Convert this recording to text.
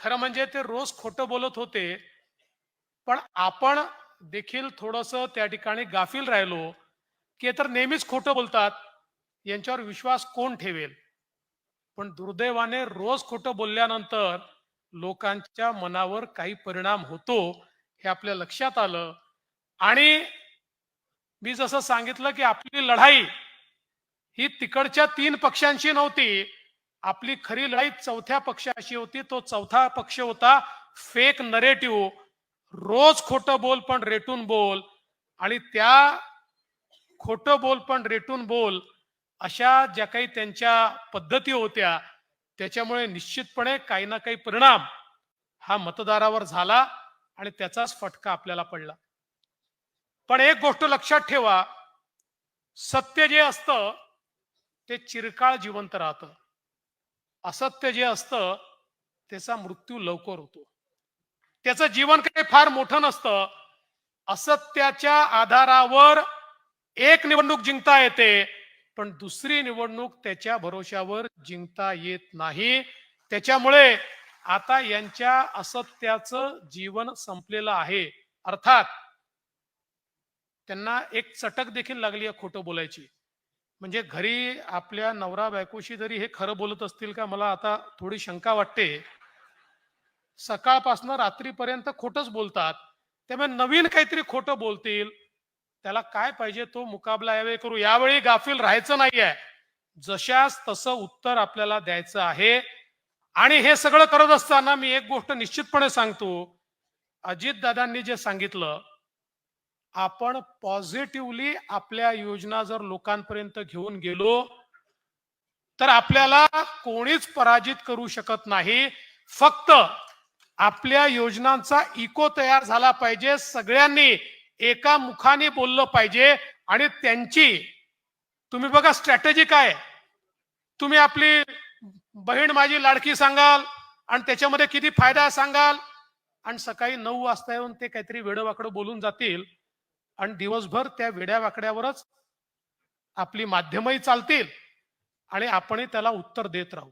खरं म्हणजे ते रोज खोटं बोलत होते पण आपण देखील थोडस त्या ठिकाणी गाफील राहिलो की तर नेहमीच खोटं बोलतात यांच्यावर विश्वास कोण ठेवेल? पण दुर्दैवाने रोज खोटं बोलल्यानंतर लोकांच्या मनावर काही परिणाम होतो हे आपल्या लक्षात आलं. आणि मी जसं सांगितलं की आपली लढाई ही तिकडच्या तीन पक्षांशी नव्हती आपली खरी लढाई चौथ्या पक्षाशी होती तो चौथा पक्ष होता फेक नरेटिव्ह रोज खोटं बोल पण रेटून बोल आणि त्या खोटं बोल पण रेटून बोल अशा ज्या काही त्यांच्या पद्धती होत्या त्याच्यामुळे निश्चितपणे काही ना काही परिणाम हा मतदारावर झाला आणि त्याचाच फटका आपल्याला पडला. पण एक गोष्ट लक्षात ठेवा सत्य जे असतं ते चिरकाळ जिवंत राहतं. असत्य जे असतं त्याचा मृत्यू लवकर होतो. त्याचं जीवन काही फार मोठं नसतं. असत्याच्या आधारावर एक निवडणूक जिंकता येते पण दुसरी निवडणूक त्याच्या भरोश्यावर जिंकता येत नाही. त्याच्यामुळे आता यांच्या असत्याचं जीवन संपलेलं आहे. अर्थात त्यांना एक चटक देखील लागली आहे खोटं बोलायची. म्हणजे घरी आपल्या नवरा बायकोशी जरी हे खरं बोलत असतील का मला आता थोडी शंका वाटते. सकाळपासून रात्रीपर्यंत खोटच बोलतात. त्यामुळे नवीन काहीतरी खोटं बोलतील. त्याला काय पाहिजे तो मुकाबला यावेळी करू. यावेळी गाफील राहायचं नाहीये. जशास तसं उत्तर आपल्याला द्यायचं आहे. आणि हे सगळं करत असताना मी एक गोष्ट निश्चितपणे सांगतो. अजित दादांनी जे सांगितलं आपण पॉझिटिव्हली आपल्या योजना जर लोकांपर्यंत घेऊन गेलो तर आपल्याला कोणीच पराजित करू शकत नाही. फक्त आपल्या योजनांचा इको तयार झाला पाहिजे. सगळ्यांनी एका मुखाने बोललं पाहिजे. आणि त्यांची तुम्ही बघा स्ट्रॅटेजी काय तुम्ही आपली बहीण माझी लाडकी सांगाल आणि त्याच्यामध्ये किती फायदा सांगाल. आणि सकाळी नऊ वाजता येऊन ते काहीतरी वेडवाकडं बोलून जातील. आणि दिवसभर त्या वेड्या वाकड्यावरच आपली माध्यमही चालतील आणि आपणही त्याला उत्तर देत राहू.